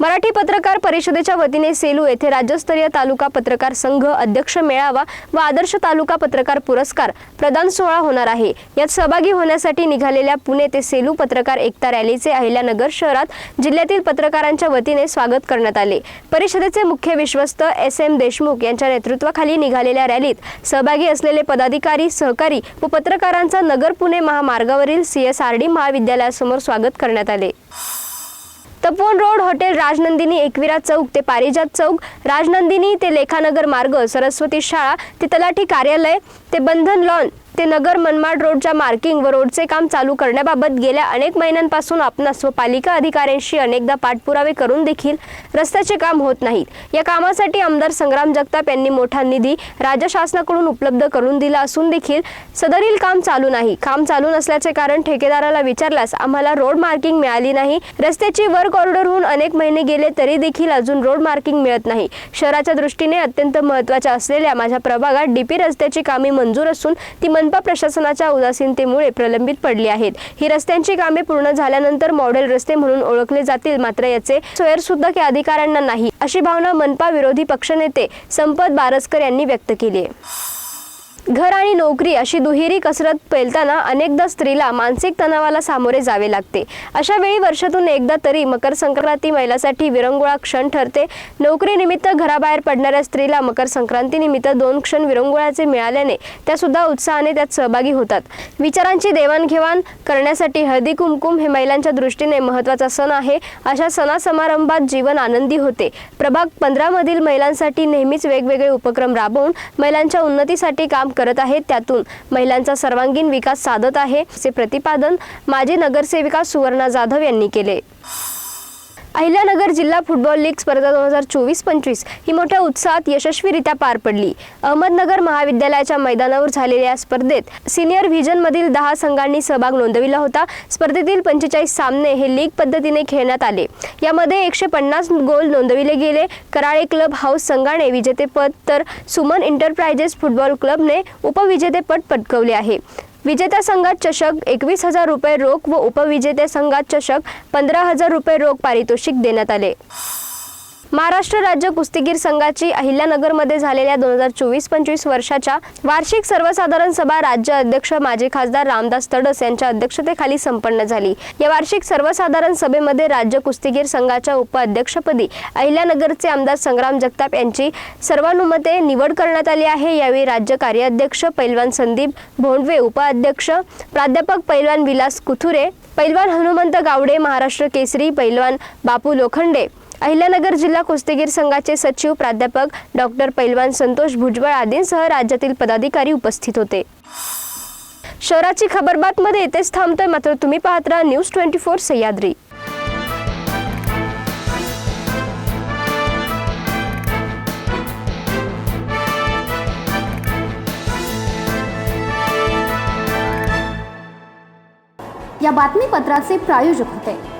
मराठी पत्रकार परिषदेच्या वतीने सेलू येथे राज्यस्तरीय तालुका पत्रकार संघ अध्यक्ष मेळावा व आदर्श तालुका पत्रकार पुरस्कार प्रदान सोहळा होणार आहे. यात सहभागी होण्यासाठी निघालेल्या पुणे ते सेलू पत्रकार एकता रॅलीचे अहिल्यानगर शहरात जिल्ह्यातील पत्रकारांच्या वतीने स्वागत करण्यात आले. परिषदेचे मुख्य विश्वस्त एस एम देशमुख यांच्या नेतृत्वाखाली निघालेल्या रॅलीत सहभागी असलेले पदाधिकारी सहकारी व पत्रकारांचा नगर पुणे महामार्गावरील सी एस आर डी महाविद्यालयासमोर स्वागत करण्यात आले. तपोवन रोड हॉटेल राजनंदिनी एकविरा चौक ते पारिजात चौक राजनंदिनी ते लेखानगर मार्ग सरस्वती शाळा ते तलाठी कार्यालय ते बंधन लॉन ते नगर मनमाड रोडच्या मार्किंग व रोडचे काम चालू करण्याबाबत गेल्या अनेक महिन्यांपासून आपणास व पालिका अधिकाऱ्यांशी अनेकदा पाठपुरावे करून देखील रस्त्याचे काम होत नाहीत. या कामासाठी आमदार संग्राम जगताप यांनी मोठा निधी राज्य शासनाकडून उपलब्ध करून दिला असून देखील सदरील काम चालू नाही. काम चालू नसल्याचे कारण ठेकेदाराला विचारल्यास आम्हाला रोड मार्किंग मिळाली नाही. रस्त्याची वर्क ऑर्डर होऊन अनेक महिने गेले तरी देखील अजून रोड मार्किंग मिळत नाही. शहराच्या दृष्टीने अत्यंत महत्त्वाच्या असलेल्या माझ्या प्रभागात डीपी रस्त्याची कामे मंजूर असून ती मनपा प्रशासनाच्या उदासीनतेमुळे प्रलंबित पडली आहेत. ही रस्त्यांची कामे पूर्ण झाल्यानंतर मॉडेल रस्ते म्हणून ओळखले जातील मात्र याचे सोयर सुद्धा अधिकाऱ्यांना नाही. अशी भावना मनपा विरोधी पक्षनेते संपत बारसकर यांनी व्यक्त केली आहे. घर आणि नोकरी अशी दुहेरी कसरत पेलताना अनेकदा स्त्रीला मानसिक तणावाला सामोरे जावे लागते. अशा वेळी वर्षातून एकदा तरी मकर संक्रांती महिलासाठी विरंगुळा क्षण ठरते. नोकरीनिमित्त घराबाहेर पडणाऱ्या स्त्रीला मकर संक्रांतीनिमित्त दोन क्षण विरंगुळाचे मिळाल्याने त्या सुद्धा उत्साहाने त्यात सहभागी होतात. विचारांची देवाणघेवाण करण्यासाठी हळदी कुमकुम हे महिलांच्या दृष्टीने महत्त्वाचा सण आहे. अशा सणासमारंभात जीवन आनंदी होते. प्रभाग पंधरामधील महिलांसाठी नेहमीच वेगवेगळे उपक्रम राबवून महिलांच्या उन्नतीसाठी काम काम करत आहेत त्यातून महिलांचा सर्वांगीण विकास साधत आहे असे प्रतिपादन माजी नगरसेविका सुवर्णा जाधव यांनी केले. अहिल्यानगर जिल्हा फुटबॉल लीग स्पर्धा दोन हजार चोवीस पंचवीस ही मोठ्या उत्साहात यशस्वीरित्या पार पडली. अहमदनगर महाविद्यालयाच्या मैदानावर झालेल्या या स्पर्धेत सिनियर व्हिजनमधील दहा संघांनी सहभाग नोंदविला होता. स्पर्धेतील पंचेचाळीस सामने हे लीग पद्धतीने खेळण्यात आले. यामध्ये एकशे पन्नास गोल नोंदविले गेले. कराळे क्लब हाऊस संघाने विजेतेपद तर सुमन एंटरप्राइजेस फुटबॉल क्लबने उपविजेतेपद पटकवले आहे. विजेत्या संघात चषक एकवीस हजार रुपये रोख व उपविजेत्या संघात चषक पंधरा हजार रुपये रोख पारितोषिक देण्यात आले. महाराष्ट्र राज्य कुस्तीगीर संघाची अहिल्यानगरमध्ये झालेल्या दोन हजार चोवीस पंचवीस वर्षाच्या वार्षिक सर्वसाधारण सभा राज्य अध्यक्ष माजी खासदार रामदास तडस यांच्या अध्यक्षतेखाली संपन्न झाली. या वार्षिक सर्वसाधारण सभेमध्ये राज्य कुस्तीगीर संघाच्या उपाध्यक्षपदी अहिल्यानगरचे आमदार संग्राम जगताप यांची सर्वानुमते निवड करण्यात आली आहे. यावेळी राज्य कार्याध्यक्ष पैलवान संदीप भोंडवे उपाध्यक्ष प्राध्यापक पैलवान विलास कुथुरे पैलवान हनुमंत गावडे महाराष्ट्र केसरी पैलवान बापू लोखंडे अहिल्यानगर जिल्हा कुस्तीगीर संघाचे सचिव प्राध्यापक डॉक्टर पैलवान संतोष भुजबळ आदींसह राज्यातील पदाधिकारी उपस्थित होते. शहराची खबरबातमध्ये येथेच थांबतोय मात्र तुम्ही पाहत राहा न्यूज ट्वेंटी फोर सह्याद्री. या बातमीपत्राचे प्रायोजक होते.